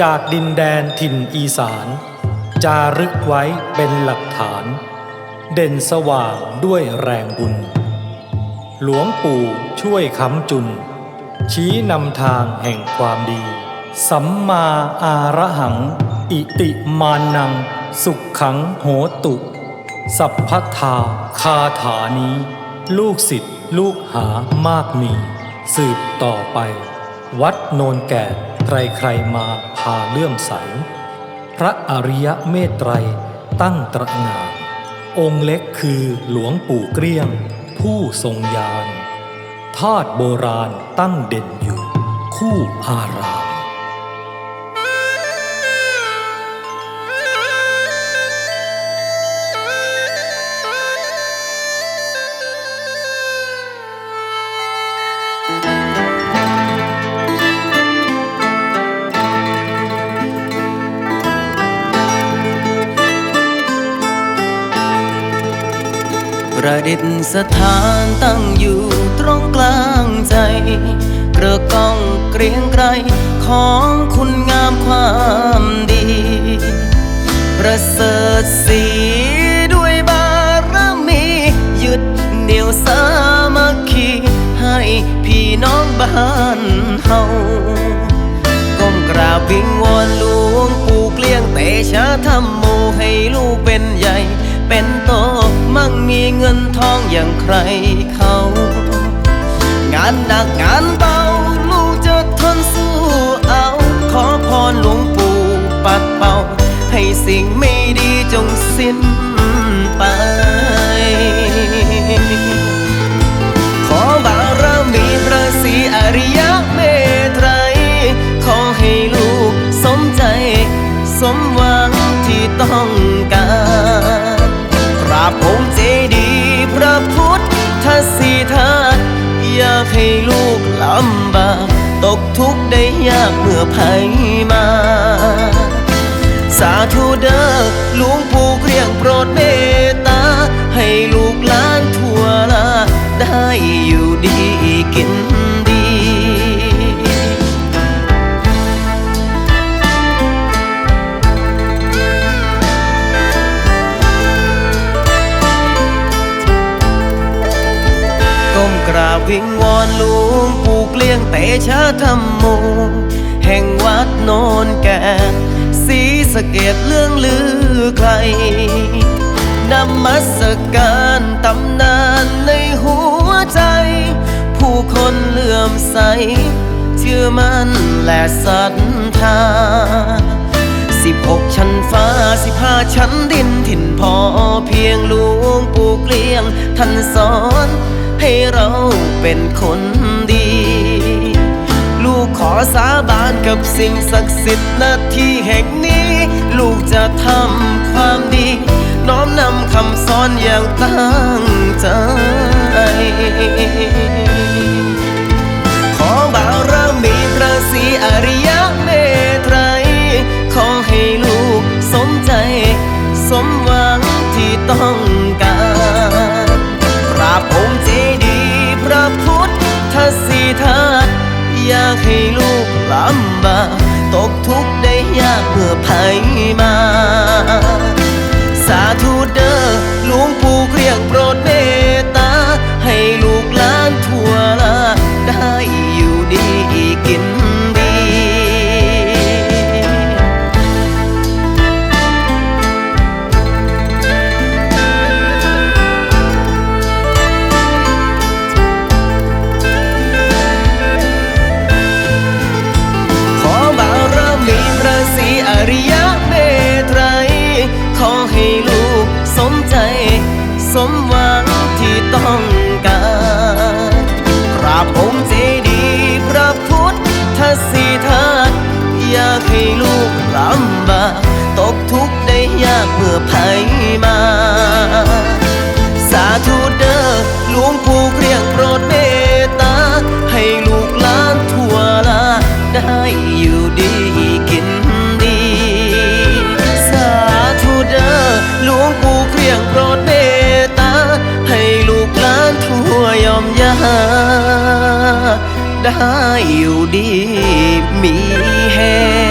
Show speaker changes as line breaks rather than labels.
จากดินแดนถิ่นอีสาน จารึกไว้เป็นหลักฐาน เด่นสว่างด้วยแรงบุญ หลวงปู่ช่วยค้ำจุน ชี้นำทางแห่งความดี สัมมาอาระหัง อิติมานัง สุขขังโหตุ สัพพทาคาถานี้ ลูกศิษย์ลูกหามากมี สืบต่อไป วัดโนนแก่ ใครใครๆมาพาเลื่อมใส พระอริยเมตไตรตั้งตระหง่านองค์เล็กคือหลวงปู่เกลี้ยง ผู้ทรงยานธาตุโบราณตั้งเด่นอยู่ คู่อารา
ประดิษฐานตั้งอยู่ตรงกลางใจ กระก้องเกรียงไกรของคุณงามความดี ประเสริฐสีด้วยบารมี ยึดเหนี่ยวสามัคคีให้พี่น้องบ้านเฮาก้มกราบวิงวอนหลวงปู่เกลี้ยงเตชะธรรมโมให้ลูกเป็นใหญ่เป็นโต มั่งมีเงินทองอย่างใครเขา งานหนักงานเบา ลูกจะทนสู้เอา ขอพรหลวงปู่ปัดเป่า ให้สิ่งไม่ดีจงสิ้นไป ขอบารมีพระศรีอริยเมตไตรขอให้ลูกสมใจ สมหวังที่ต้อง ลูกลำบากตกทุกข์ได้ยากเมื่อภัยมา สาธุเด้อหลวงปู่เรียงโปรดเมตตา ให้ลูกหลานทั่วลาได้อยู่ดีกิน วิงวอนหลวงปู่เกลี้ยงเตชะธรรมโม แห่งวัดโนนแก่สีสะเกดเรื่องลือไกลนมัสการตำนานในหัวใจ ผู้คนเลื่อมใส เชื่อมั่นและศรัทธาสิบหกชั้นฟ้าสิบห้าชั้นดินถิ่นพอเพียงหลวงปู่เกลี้ยงท่านสอน ให้เราเป็นคนดี ลูกขอสาบานกับสิ่งศักดิ์สิทธิ์นาที่แห่งนี้ ลูกจะทำความดี น้อมนำคำสอนอย่างตั้งใจำบากตกทุกข์ได้ยากเมื่อภัยมา สาธุเด้อหลวงปู่เรียกโปรดเมต รีอริยเมตรัยขอให้ลูกสมใจ สมหวังที่ต้องการกราบองค์เจดีพระพุทธสีทาอยากให้ลูกลำบากตก มยาได้อยู่ดีมีแฮง